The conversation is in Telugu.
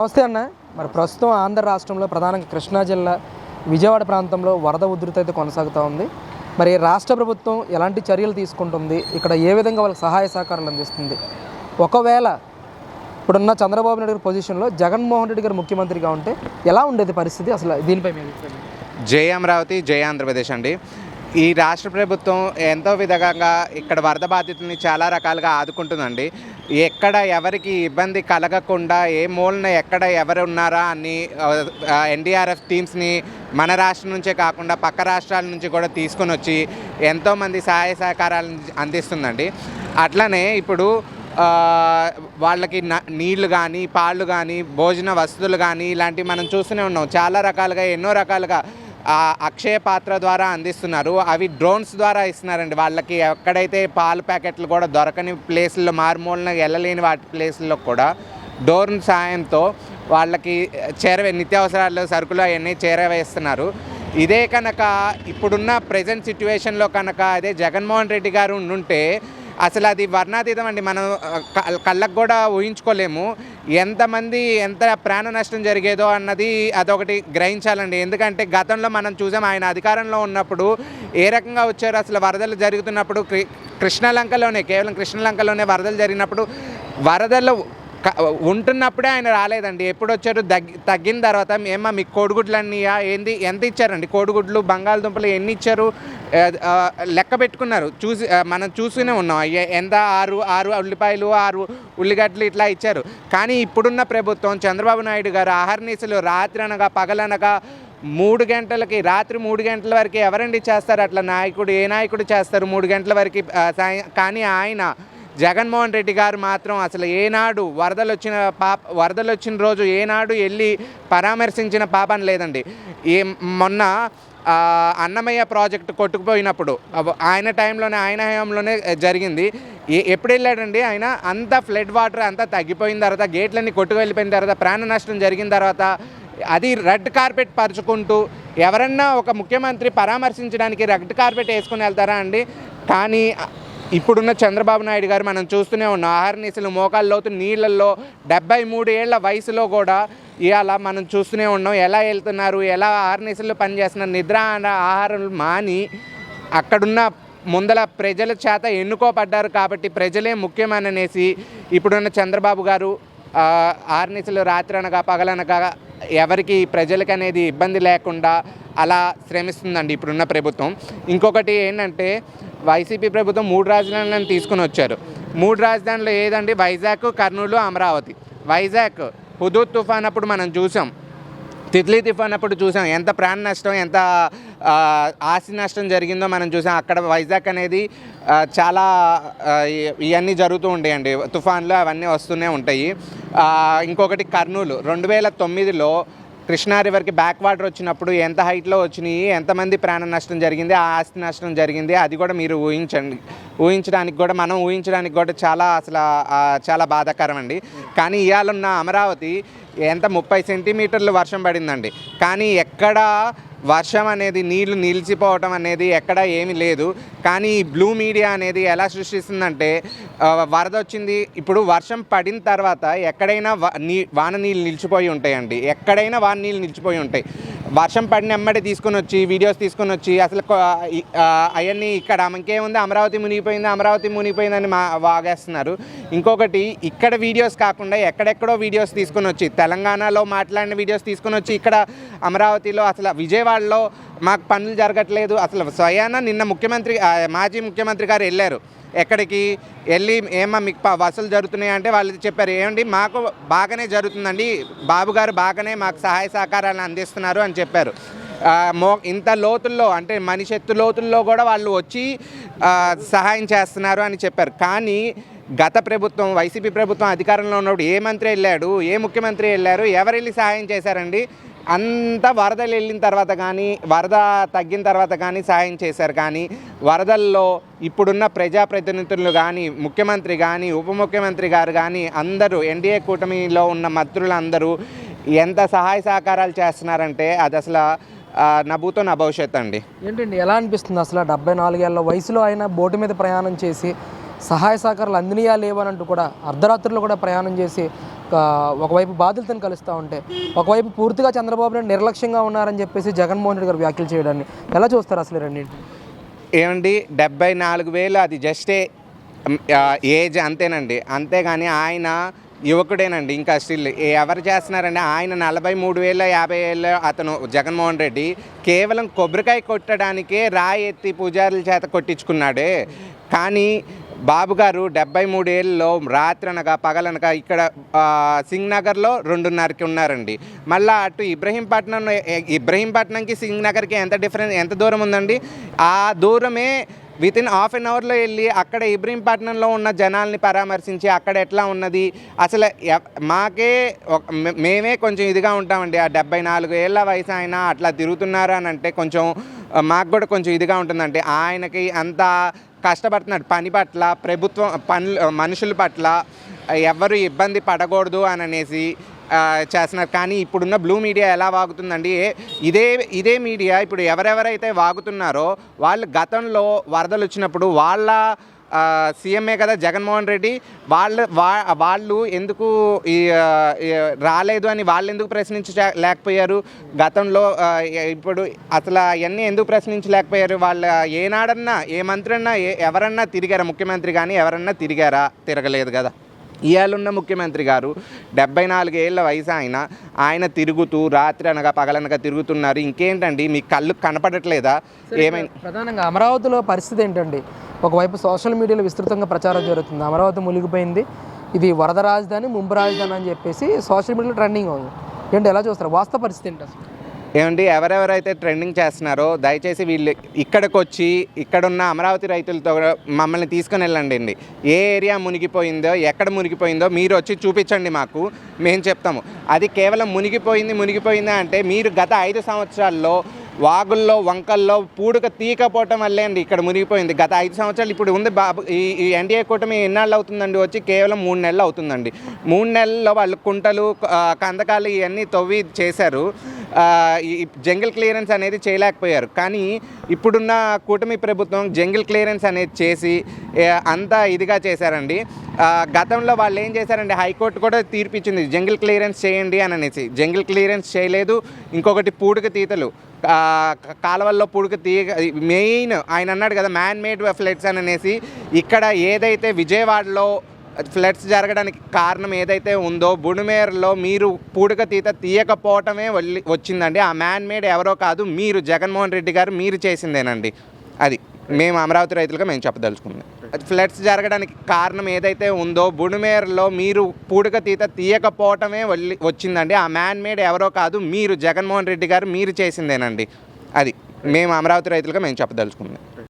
నమస్తే అన్న. మరి ప్రస్తుతం ఆంధ్ర రాష్ట్రంలో ప్రధానంగా కృష్ణా జిల్లా విజయవాడ ప్రాంతంలో వరద ఉధృతి అయితే కొనసాగుతూ ఉంది. మరి రాష్ట్ర ప్రభుత్వం ఎలాంటి చర్యలు తీసుకుంటుంది? ఇక్కడ ఏ విధంగా వాళ్ళకి సహాయ సహకారాలు అందిస్తుంది? ఒకవేళ ఇప్పుడున్న చంద్రబాబు నాయుడు గారి పొజిషన్లో జగన్మోహన్ రెడ్డి గారు ముఖ్యమంత్రిగా ఉంటే ఎలా ఉండేది పరిస్థితి? అసలు దీనిపై మీ జై అమరావతి జై ఆంధ్రప్రదేశ్ అండి. ఈ రాష్ట్ర ప్రభుత్వం ఎంతో విధంగా ఇక్కడ వరద బాధితుల్ని చాలా రకాలుగా ఆదుకుంటుందండి. ఎక్కడ ఎవరికి ఇబ్బంది కలగకుండా ఏ మూలన ఎక్కడ ఎవరు ఉన్నారా అని ఎన్డీఆర్ఎఫ్ టీమ్స్ని మన రాష్ట్రం నుంచే కాకుండా పక్క రాష్ట్రాల నుంచి కూడా తీసుకొని వచ్చి ఎంతోమంది సహాయ సహకారాలను అందిస్తుందండి. అట్లనే ఇప్పుడు వాళ్ళకి నీళ్ళు కానీ పాళ్ళు కానీ భోజన వసతులు కానీ ఇలాంటివి మనం చూస్తూనే ఉన్నాం. చాలా రకాలుగా ఎన్నో రకాలుగా అక్షయ పాత్ర ద్వారా అందిస్తున్నారు. అవి డ్రోన్స్ ద్వారా ఇస్తున్నారండి. వాళ్ళకి ఎక్కడైతే పాల ప్యాకెట్లు కూడా దొరకని ప్లేసుల్లో మారుమూలన వెళ్ళలేని వాటి ప్లేసుల్లో కూడా డ్రోన్ సాయంతో వాళ్ళకి చేరవే నిత్యావసరాలు సరుకులు అవన్నీ చేరవేస్తున్నారు. ఇదే కనుక ఇప్పుడున్న ప్రజెంట్ సిచ్యువేషన్లో కనుక అదే జగన్మోహన్ రెడ్డి గారు ఉండుంటే అసలు అది వర్ణాతీతం అండి. మనం కళ్ళకు కూడా ఊహించుకోలేము. ఎంతమంది ఎంత ప్రాణ నష్టం జరిగేదో అన్నది అదొకటి గ్రహించాలండి. ఎందుకంటే గతంలో మనం చూసాం ఆయన అధికారంలో ఉన్నప్పుడు ఏ రకంగా వచ్చారు అసలు వరదలు జరుగుతున్నప్పుడు కృష్ణలంకలోనే కేవలం కృష్ణలంకలోనే వరదలు జరిగినప్పుడు వరదలు ఉంటున్నప్పుడే ఆయన రాలేదండి. ఎప్పుడు వచ్చారు తగ్గిన తర్వాత ఏమా మీకు కోడిగుడ్లు అన్నీయా ఏంది? ఎంత ఇచ్చారండి కోడిగుడ్లు బంగాళదుంపలు ఎన్ని ఇచ్చారు? లెక్క పెట్టుకున్నారు. చూసి మనం చూస్తూనే ఉన్నాం. అయ్యే ఎంత? ఆరు ఆరు ఉల్లిపాయలు ఆరు ఉల్లిగడ్డలు ఇట్లా ఇచ్చారు. కానీ ఇప్పుడున్న ప్రభుత్వం చంద్రబాబు నాయుడు గారు ఆహర్నిశలు రాత్రి అనగా పగలనగా మూడు గంటలకి రాత్రి మూడు గంటల వరకు ఎవరండి చేస్తారు? అట్లా నాయకుడు ఏ నాయకుడు చేస్తారు మూడు గంటల వరకు కానీ ఆయన జగన్మోహన్ రెడ్డి గారు మాత్రం అసలు ఏనాడు వరదలు వచ్చిన పాప వరదలు వచ్చిన రోజు ఏనాడు వెళ్ళి పరామర్శించిన పాపం లేదండి. ఏ మొన్న అన్నమయ్య ప్రాజెక్టు కొట్టుకుపోయినప్పుడు ఆయన టైంలోనే ఆయన హయాంలోనే జరిగింది. ఏ- ఎప్పుడు వెళ్ళాడండి ఆయన? అంత ఫ్లడ్ వాటర్ అంతా తగ్గిపోయిన తర్వాత గేట్లన్నీ కొట్టుకు వెళ్ళిపోయిన తర్వాత ప్రాణ నష్టం జరిగిన తర్వాత అది రెడ్ కార్పెట్ పరుచుకుంటూ ఎవరన్నా ఒక ముఖ్యమంత్రి పరామర్శించడానికి రెడ్ కార్పెట్ వేసుకుని వెళ్తారా అండి? కానీ ఇప్పుడున్న చంద్రబాబు నాయుడు గారు మనం చూస్తూనే ఉన్నాం. ఆహారనిశలు మోకాల్లోతు నీళ్ళల్లో డెబ్బై మూడు ఏళ్ళ వయసులో కూడా ఇవాళ మనం చూస్తూనే ఉన్నాం. ఎలా వెళ్తున్నారు ఎలా ఆహారనిశలు పనిచేస్తున్నారు నిద్ర ఆహారం మాని అక్కడున్న ముందల ప్రజల చేత ఎన్నుకోబడ్డారు కాబట్టి ప్రజలే ముఖ్యమననేసి ఇప్పుడున్న చంద్రబాబు గారు ఆర్నిసలు రాత్రి అనగా పగలనగా ఎవరికి ప్రజలకి అనేది ఇబ్బంది లేకుండా అలా శ్రమిస్తుందండి ఇప్పుడున్న ప్రభుత్వం. ఇంకొకటి ఏంటంటే వైసీపీ ప్రభుత్వం మూడు రాజధానులను తీసుకుని వచ్చారు. మూడు రాజధానులు ఏదండి? వైజాగ్ కర్నూలు అమరావతి. వైజాగ్ హుదూద్ తుఫాన్ అప్పుడు మనం చూసాం. తిత్లీ తుఫాన్ అప్పుడు చూసాం. ఎంత ప్రాణ నష్టం ఎంత ఆస్తి నష్టం జరిగిందో మనం చూసాం. అక్కడ వైజాగ్ అనేది చాలా ఇవన్నీ జరుగుతూ ఉంటాయండి తుఫాన్లు అవన్నీ వస్తూనే ఉంటాయి. ఇంకొకటి కర్నూలు. రెండు వేల తొమ్మిదిలో కృష్ణా రివర్కి బ్యాక్ వాటర్ వచ్చినప్పుడు ఎంత హైట్లో వచ్చినాయి ఎంతమంది ప్రాణ నష్టం జరిగింది ఆ ఆస్తి నష్టం జరిగింది అది కూడా మీరు ఊహించండి. ఊహించడానికి కూడా మనం ఊహించడానికి కూడా చాలా అసలు చాలా బాధాకరం అండి. కానీ ఇవాళ ఉన్న అమరావతి ఎంత ముప్పై సెంటీమీటర్లు వర్షం పడిందండి. కానీ ఎక్కడా వర్షం అనేది నీళ్ళు నిలిచిపోవటం అనేది ఎక్కడ ఏమీ లేదు. కానీ ఈ బ్లూ మీడియా అనేది ఎలా సృష్టిస్తుందంటే వరద వచ్చింది ఇప్పుడు వర్షం పడిన తర్వాత ఎక్కడైనా వా నీ వాన నీళ్ళు నిలిచిపోయి ఉంటాయండి. ఎక్కడైనా వాన నీళ్ళు నిలిచిపోయి ఉంటాయి. వర్షం పడిన ఎమ్మడి తీసుకొని వచ్చి వీడియోస్ తీసుకొని వచ్చి అసలు అవన్నీ ఇక్కడ ఇంకేముంది? అమరావతి మునిగిపోయింది అమరావతి మునిగిపోయిందని మా వాగేస్తున్నారు. ఇంకొకటి ఇక్కడ వీడియోస్ కాకుండా ఎక్కడెక్కడో వీడియోస్ తీసుకొని వచ్చి తెలంగాణలో మాట్లాడిన వీడియోస్ తీసుకొని వచ్చి ఇక్కడ అమరావతిలో అసలు విజయవాడలో మాకు పనులు జరగట్లేదు. అసలు స్వయాన నిన్న ముఖ్యమంత్రి మాజీ ముఖ్యమంత్రి గారు వెళ్ళారు. ఎక్కడికి వెళ్ళి ఏమో మీకు వసూలు జరుగుతున్నాయి అంటే వాళ్ళు చెప్పారు ఏమండి మాకు బాగానే జరుగుతుందండి. బాబు గారు బాగానే మాకు సహాయ సహకారాలు అందిస్తున్నారు అని చెప్పారు. మో ఇంత లోతుల్లో అంటే మనిషి ఎత్తు లోతుల్లో కూడా వాళ్ళు వచ్చి సహాయం చేస్తున్నారు అని చెప్పారు. కానీ గత ప్రభుత్వం వైసీపీ ప్రభుత్వం అధికారంలో ఉన్నప్పుడు ఏ మంత్రి వెళ్ళాడు ఏ ముఖ్యమంత్రి వెళ్ళారు ఎవరు వెళ్ళి సహాయం చేశారండి? అంత వరదలు వెళ్ళిన తర్వాత కానీ వరద తగ్గిన తర్వాత కానీ సాయం చేశారు కానీ వరదల్లో ఇప్పుడున్న ప్రజాప్రతినిధులు కానీ ముఖ్యమంత్రి కానీ ఉప ముఖ్యమంత్రి గారు కానీ అందరూ ఎన్డీఏ కూటమిలో ఉన్న మంత్రులందరూ ఎంత సహాయ సహకారాలు చేస్తున్నారంటే అది అసలు నభూతో నా భవిష్యత్ అండి. ఏంటండి ఎలా అనిపిస్తుంది అసలు డెబ్బై నాలుగేళ్ళ వయసులో ఆయన బోటు మీద ప్రయాణం చేసి సహాయ సహకారాలు అందినయా లేవనంటూ కూడా అర్ధరాత్రులు కూడా ప్రయాణం చేసి ఒకవైపు బాధితులను కలుస్తూ ఉంటే ఒకవైపు పూర్తిగా చంద్రబాబు నాయుడు నిర్లక్ష్యంగా ఉన్నారని చెప్పేసి జగన్మోహన్ రెడ్డి గారు వ్యాఖ్యలు చేయడాన్ని ఎలా చూస్తారు అసలు రెండింటి ఏమండి డెబ్బై నాలుగు వేలు అది జస్టే ఏజ్ అంతేనండి. అంతేగాని ఆయన యువకుడేనండి ఇంకా స్టిల్ ఎవరు చేస్తున్నారండి ఆయన నలభై మూడు వేల యాభై ఏళ్ళ అతను జగన్మోహన్ రెడ్డి కేవలం కొబ్బరికాయ కొట్టడానికే రాయి ఎత్తి పూజారుల చేత కొట్టించుకున్నాడే. కానీ బాబు గారు డెబ్బై మూడేళ్ళలో రాత్రనగా పగలనగా ఇక్కడ సింగ్ నగర్లో రెండున్నరకి ఉన్నారండి. మళ్ళీ అటు ఇబ్రహీంపట్నం ఇబ్రహీంపట్నంకి సింగ్ నగర్కి ఎంత డిఫరెన్స్ ఎంత దూరం ఉందండి? ఆ దూరమే విత్ ఇన్ హాఫ్ అన్ అవర్లో వెళ్ళి అక్కడ ఇబ్రహీంపట్నంలో ఉన్న జనాల్ని పరామర్శించి అక్కడ ఎట్లా ఉన్నది? అసలు మాకే మేమే కొంచెం ఇదిగా ఉంటామండి. ఆ డెబ్బై నాలుగు ఏళ్ళ వయసు ఆయన అట్లా తిరుగుతున్నారా అని అంటే కొంచెం మాకు కూడా కొంచెం ఇదిగా ఉంటుందండి. ఆయనకి అంత కష్టపడుతున్నాడు. పని పట్ల ప్రభుత్వం పనులు మనుషుల పట్ల ఎవరు ఇబ్బంది పడకూడదు అని అనేసి చేస్తున్నారు. కానీ ఇప్పుడున్న బ్లూ మీడియా ఎలా వాగుతుందండి? ఏ- ఇదే ఇదే మీడియా ఇప్పుడు ఎవరెవరైతే వాగుతున్నారో వాళ్ళు గతంలో వరదలు వచ్చినప్పుడు వాళ్ళ సీఎంఏ కదా జగన్మోహన్ రెడ్డి. వాళ్ళు వా- వాళ్ళు ఎందుకు రాలేదు అని వాళ్ళు ఎందుకు ప్రశ్నించ లేకపోయారు? గతంలో ఇప్పుడు అసలు అవన్నీ ఎందుకు ప్రశ్నించలేకపోయారు? వాళ్ళ ఏనాడన్నా ఏ మంత్రి అన్నా ఏ ఎవరన్నా తిరిగారా? ముఖ్యమంత్రి కానీ ఎవరన్నా తిరిగారా? తిరగలేదు కదా. ఇవాళున్న ముఖ్యమంత్రి గారు డెబ్బై నాలుగు ఏళ్ళ వయసు ఆయన ఆయన తిరుగుతూ రాత్రి అనగా పగలనగా తిరుగుతున్నారు. ఇంకేంటండి? మీ కళ్ళు కనపడట్లేదా? ఏమైనా ప్రధానంగా అమరావతిలో పరిస్థితి ఏంటండి? ఒకవైపు సోషల్ మీడియాలో విస్తృతంగా ప్రచారం జరుగుతుంది. అమరావతి మునిగిపోయింది. ఇది వరద రాజధాని ముంపు రాజధాని అని చెప్పేసి సోషల్ మీడియాలో ట్రెండింగ్ అవుతుంది ఏంటి ఎలా చూస్తారు? వాస్తవ పరిస్థితి ఏంటి అసలు? ఏమండి ఎవరెవరైతే ట్రెండింగ్ చేస్తున్నారో దయచేసి వీళ్ళు ఇక్కడికి వచ్చి ఇక్కడున్న అమరావతి రైతులతో మమ్మల్ని తీసుకుని వెళ్ళండి అండి. ఏ ఏరియా మునిగిపోయిందో ఎక్కడ మునిగిపోయిందో మీరు వచ్చి చూపించండి మాకు. మేము చెప్తాము. అది కేవలం మునిగిపోయింది మునిగిపోయింది అంటే మీరు గత ఐదు సంవత్సరాల్లో వాగుల్లో వంకల్లో పూడుక తీకపోవటం వల్లే అండి ఇక్కడ మునిగిపోయింది. గత ఐదు సంవత్సరాలు ఇప్పుడు ఉంది బాబు ఈ ఈ ఎన్డీఏ కూటమి ఎన్నాళ్ళు అవుతుందండి వచ్చి కేవలం మూడు నెలలు అవుతుందండి. మూడు నెలల్లో వాళ్ళు కుంటలు కందకాలు ఇవన్నీ తవ్వి చేశారు. ఈ జంగిల్ క్లియరెన్స్ అనేది చేయలేకపోయారు. కానీ ఇప్పుడున్న కూటమి ప్రభుత్వం జంగిల్ క్లియరెన్స్ అనేది చేసి అంతా ఇదిగా చేశారండి. గతంలో వాళ్ళు ఏం చేశారండి హైకోర్టు కూడా తీర్పిచ్చింది జంగిల్ క్లియరెన్స్ చేయండి అని అనేసి. జంగిల్ క్లియరెన్స్ చేయలేదు ఇంకొకటి పూడిక తీతలు. కాలువల్లో పుడుకు తీయ మెయిన్ ఆయన అన్నాడు కదా మ్యాన్ మేడ్ ఫ్లడ్స్ అని అనేసి. ఇక్కడ ఏదైతే విజయవాడలో ఫ్లడ్స్ జరగడానికి కారణం ఏదైతే ఉందో బుడుమేరులో మీరు పూడిక తీత తీయకపోవటమే వల్లి- వచ్చిందండి. ఆ మ్యాన్ మేడ్ ఎవరో కాదు మీరు జగన్మోహన్ రెడ్డి గారు మీరు చేసిందేనండి. అది మేము అమరావతి రైతులుగా మేము చెప్పదలుచుకుంది. ఫ్లడ్స్ జరగడానికి కారణం ఏదైతే ఉందో బుడుమేరులో మీరు పూడిక తీత తీయకపోవటమే వల్లి- వచ్చిందండి. ఆ మ్యాన్ మేడ్ ఎవరో కాదు మీరు జగన్మోహన్ రెడ్డి గారు మీరు చేసిందేనండి. అది మేము అమరావతి రైతులుగా మేము చెప్పదలుచుకుంది.